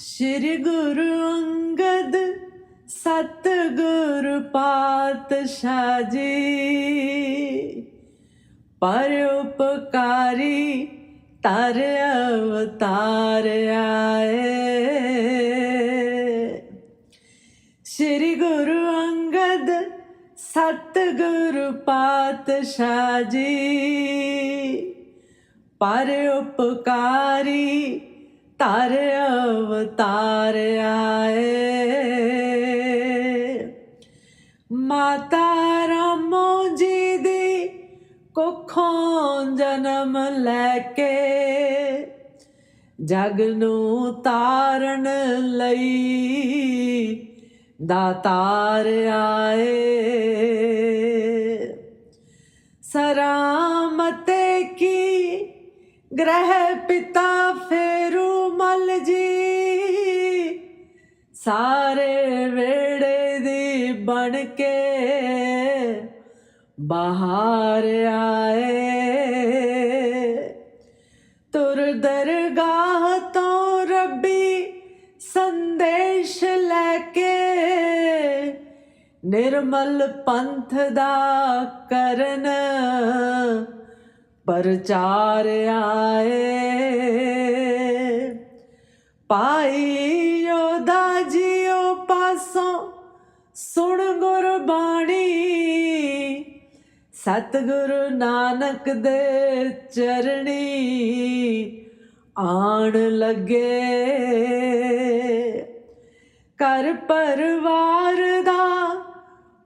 ਸ੍ਰੀ ਗੁਰੂ ਅੰਗਦ ਸਤਿਗੁਰ ਪਾਤਸ਼ਾਹ ਜੀ। ਪਰ ਉਪਕਾਰੀ ਤਰ ਅਵਤਾਰ ਆਏ। ਸ੍ਰੀ ਗੁਰੂ ਅੰਗਦ ਸਤਿਗੁਰ ਪਾਤਸ਼ਾਹ ਜੀ। ਪਰ ਉਪਕਾਰੀ ਤਰ ਅਵਤਾਰ ਆਏ। ਮਾਤਾ ਰਾਮੋ ਜੀ ਦੀ ਕੁੱਖੋਂ ਜਨਮ ਲੈ ਕੇ ਜਗ ਨੂੰ ਤਾਰਨ ਲਈ ਦਾਤਾਰ ਆਏ। ਸਰਾਮਤੇ ਕੀ ਗ੍ਰਹਿ ਪਿਤਾ ਫੇਰੂ ਸਾਰੇ ਵੇੜੇ ਦੀ ਬਣ ਕੇ ਬਾਹਰ ਆਏ। ਤੁਰ ਦਰਗਾਹ ਤੋਂ ਰੱਬੀ ਸੰਦੇਸ਼ ਲੈ ਕੇ ਨਿਰਮਲ ਪੰਥ ਦਾ ਕਰਨ ਪ੍ਰਚਾਰ ਆਏ। ਪਾਈ ਸਤਿਗੁਰੂ ਨਾਨਕ ਦੇ ਚਰਣੀ ਆਣ ਲੱਗੇ। ਘਰ ਪਰਿਵਾਰ ਦਾ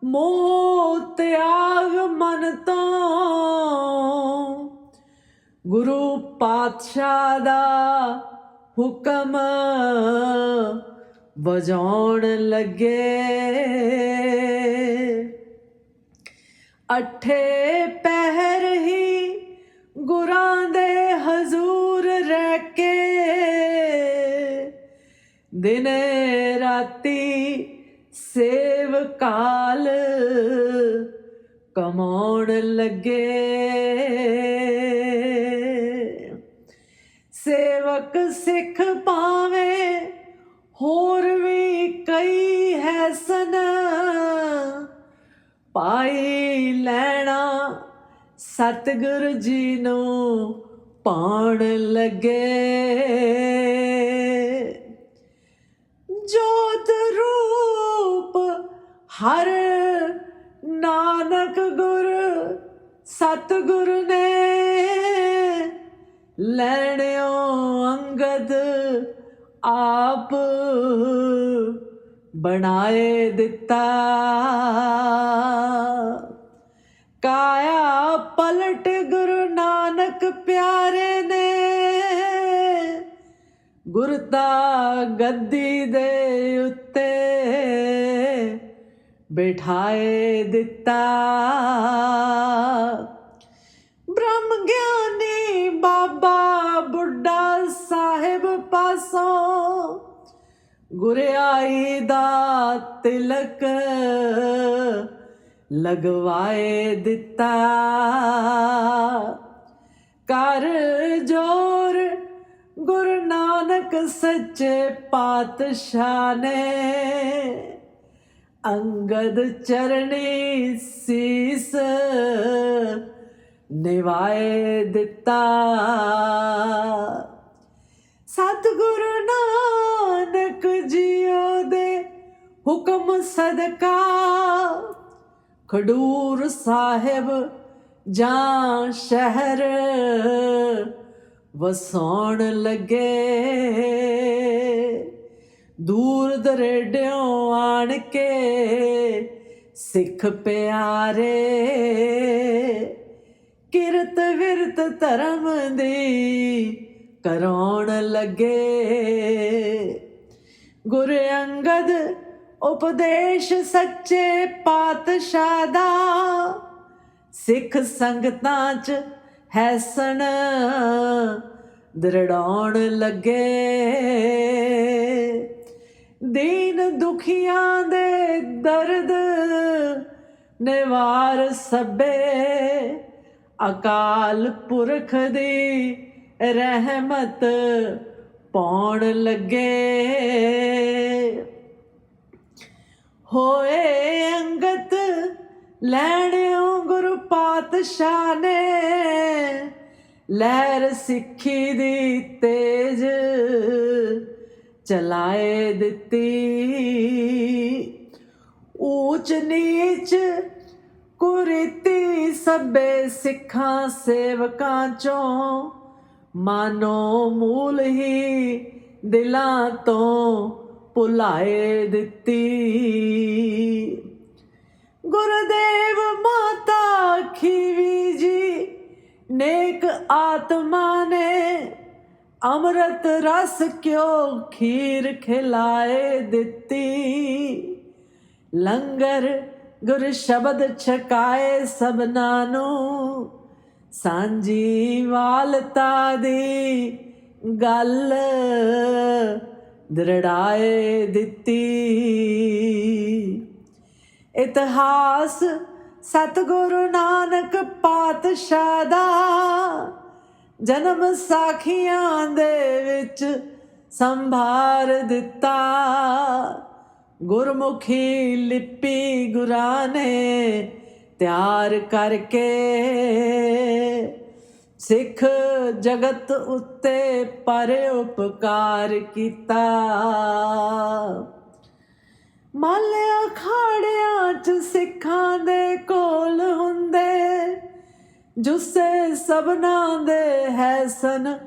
ਮੋਹ ਤਿਆਗ ਮਨ ਤੋਂ। ਗੁਰੂ ਪਾਤਸ਼ਾਹ ਦਾ ਹੁਕਮ ਵਜਾਉਣ ਲੱਗੇ। ਅਠੇ ਪਹਿਰ ਹੀ ਗੁਰਾਂ ਦੇ ਹਜ਼ੂਰ ਰਹਿ ਕੇ। ਦਿਨੇ ਰਾਤੀ ਸੇਵ ਕਾਲ ਕਮਾਉਣ ਲੱਗੇ। ਸੇਵਕ ਸਿੱਖ ਪਾਵੇ ਹੋਰ ਵੀ ਕਈ ਹੈ ਸਨ ਪਾਈ ਲੈਣਾ। ਸਤਿਗੁਰ ਜੀ ਨੂੰ ਪਾਣ ਲੱਗੇ। ਜੋਤ ਰੂਪ ਹਰ ਨਾਨਕ ਗੁਰ ਸਤਿਗੁਰ ਨੇ ਲੈਣਿਓ ਅੰਗਦ ਆਪ ਬਣਾਏ ਦਿੱਤਾ। ਕਾਇਆ ਪਲਟ ਗੁਰੂ ਨਾਨਕ ਪਿਆਰੇ ਨੇ। ਗੁਰਤਾ ਗੱਦੀ ਦੇ ਉੱਤੇ ਬਿਠਾਏ ਦਿੱਤਾ। ਬ੍ਰਹਮ ਗਿਆਨੀ ਬਾਬਾ ਬੁੱਢਾ ਗੁਰਿਆਈ ਦਾ ਤਿਲਕ ਲਗਵਾਏ ਦਿੱਤਾ। ਕਰ ਜੋਰ ਗੁਰੂ ਨਾਨਕ ਸੱਚੇ ਪਾਤਸ਼ਾਹ ਨੇ। ਅੰਗਦ ਚਰਣੀ ਸੀਸ ਨਿਵਾਏ ਦਿੱਤਾ। ਸਤਿਗੁਰੂ ਨਾਨਕ ਜੀਓ ਦੇ ਹੁਕਮ ਸਦਕਾ। ਖਡੂਰ ਸਾਹਿਬ ਜਾਂ ਸ਼ਹਿਰ ਵਸਾਉਣ ਲੱਗੇ। ਦੂਰ ਦਰੇਡਿਓਂ ਆਣ ਕੇ ਸਿੱਖ ਪਿਆਰੇ, ਕਿਰਤ ਵਿਰਤ ਧਰਮ ਦੀ ਕਰਾਉਣ ਲੱਗੇ। ਗੁਰੂ ਅੰਗਦ ਉਪਦੇਸ਼ ਸੱਚੇ ਪਾਤਸ਼ਾਹ ਦਾ, ਸਿੱਖ ਸੰਗਤਾਂ ਚ ਹੈਸਣ ਦਰੜਾਉਣ ਲੱਗੇ। ਦੀਨ ਦੁਖੀਆਂ ਦੇ ਦਰਦ ਨਿਵਾਰ ਸਭੇ, ਅਕਾਲ ਪੁਰਖ ਦੀ ਰਹਿਮਤ ਪਾਉਣ ਲੱਗੇ। ਹੋਏ ਅੰਗਤ ਲੈਣਿਓ ਗੁਰੂ ਪਾਤਸ਼ਾਹ ਨੇ, ਲਹਿਰ ਸਿੱਖੀ ਦੀ ਤੇਜ ਚਲਾਏ ਦਿੱਤੀ। ਊਚ ਨੀਚ ਕੁਰੀਤੀ ਸਭੇ ਸਿੱਖਾਂ ਸੇਵਕਾਂ ਚੋਂ ਮਾਨੋ ਮੂਲ ਹੀ ਦਿਲਾਂ ਤੋਂ ਭੁਲਾਏ ਦਿੱਤੀ। ਗੁਰਦੇਵ ਮਾਤਾ ਖੀਵੀ ਜੀ ਨੇਕ ਆਤਮਾ ਨੇ ਅੰਮ੍ਰਿਤ ਰਸ ਕਿਉ ਖੀਰ ਖਿਲਾਏ ਦਿੱਤੀ? ਲੰਗਰ ਗੁਰ ਸ਼ਬਦ ਛਕਾਏ ਸਭਨਾਂ ਨੂੰ ਸਾਂਝੀ ਵਾਲਤਾ ਦੀ ਗੱਲ ਦਰੜਾਏ ਦਿੱਤੀ। ਇਤਿਹਾਸ ਸਤਿਗੁਰੂ ਨਾਨਕ ਪਾਤਸ਼ਾਹ ਦਾ ਜਨਮ ਸਾਖੀਆਂ ਦੇ ਵਿੱਚ ਸੰਭਾਰ ਦਿੱਤਾ। ਗੁਰਮੁਖੀ ਲਿਪੀ ਗੁਰਾਂ ਨੇ ਤਿਆਰ ਕਰਕੇ ਸਿੱਖ ਜਗਤ ਉੱਤੇ ਪਰ ਉਪਕਾਰ ਕੀਤਾ। ਮਾਲਿਆ ਖਾੜਿਆਂ ਚ ਸਿੱਖਾਂ ਦੇ ਕੋਲ ਹੁੰਦੇ, ਜੁਸੇ ਸਭਨਾਂ ਦੇ ਹੈਸਨ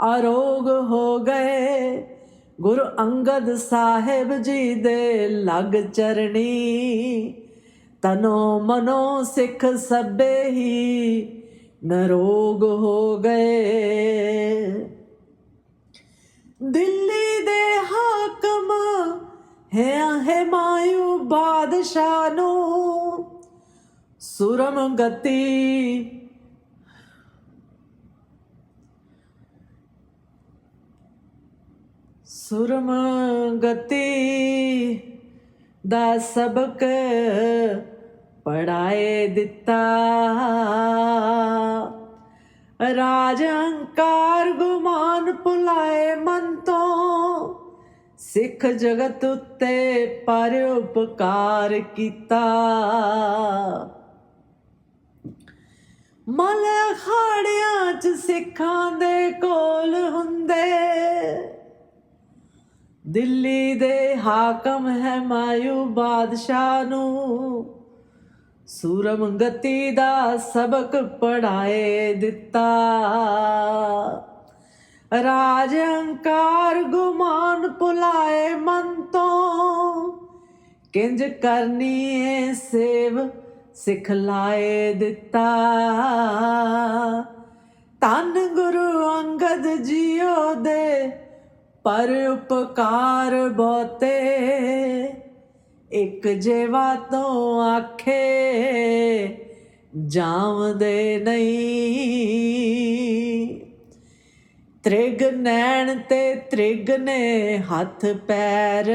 ਆਰੋਗ ਹੋ ਗਏ। ਗੁਰੂ ਅੰਗਦ ਸਾਹਿਬ ਜੀ ਦੇ ਲਗ ਚਰਣੀ ਤਨੋ ਮਨੋ ਸਿੱਖ ਸਭੇ ਹੀ ਨਰੋਗ ਹੋ ਗਏ। ਦਿੱਲੀ ਦੇ ਹਾਕਮ ਹੈ ਹੈ ਮਾਯੂ ਬਾਦਸ਼ਾਹ ਨੂੰ। ਸੁਰਮ ਗਤੀ ਸੁਰਮ ਗਤੀ ਦਾ ਸਬਕ ਪੜਾਏ ਦਿੱਤਾ। ਰਾਜ ਅਹੰਕਾਰ ਗੁਮਾਨ ਭੁਲਾਏ ਮਨ ਤੋਂ। ਸਿੱਖ ਜਗਤ ਉੱਤੇ ਪਰ ਉਪਕਾਰ ਕੀਤਾ। ਮਲ ਅਖਾੜਿਆਂ ਚ ਸਿੱਖਾਂ ਦੇ ਕੋਲ ਹੁੰਦੇ। ਦਿੱਲੀ ਦੇ ਹਾਕਮ ਹੈ ਮਾਯੂ ਬਾਦਸ਼ਾਹ ਨੂੰ। ਸੂਰਮ ਗਤੀ ਦਾ ਸਬਕ ਪੜਾਏ ਦਿੱਤਾ। ਰਾਜ ਹੰਕਾਰ ਗੁਮਾਨ ਭੁਲਾਏ ਮਨ ਤੋਂ। ਕਿੰਜ ਕਰਨੀ ਏ ਸੇਵ ਸਿਖਲਾਏ ਦਿੱਤਾ। ਤਨ ਗੁਰੂ ਅੰਗਦ ਜੀਓ ਦੇ ਪਰ ਉਪਕਾਰ ਬਹੁਤੇ। ਇੱਕ ਜੇਵਾ ਤੋਂ ਆਖੇ, ਜਾਵਦੇ ਨਹੀਂ। ਤ੍ਰਿਗ ਨੈਣ ਤੇ ਤ੍ਰਿਗ ਨੇ ਹੱਥ ਪੈਰ।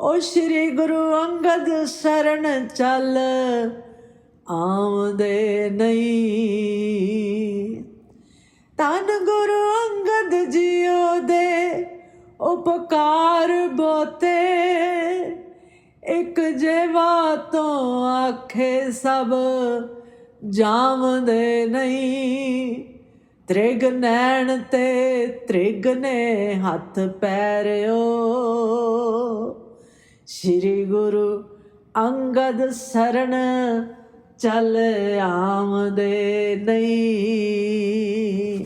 ਓ ਸ਼੍ਰੀ ਗੁਰੂ ਅੰਗਦ ਸ਼ਰਨ ਚੱਲ ਆਉਂਦੇ ਨਹੀਂ। ਪੁਕਾਰ ਬੋਤੇ, ਇੱਕ ਜੇਵਾ ਤੋਂ ਆਖੇ ਸਭ ਜਾਵਦੇ ਨਹੀਂ। ਤ੍ਰਿਗ ਨੈਣ ਤੇ ਤ੍ਰਿਗ ਨੇ ਹੱਥ ਪੈਰਿਓ। ਸ਼੍ਰੀ ਗੁਰੂ ਅੰਗਦ ਸਰਣ ਚੱਲ ਆਮਦੇ ਨਹੀਂ।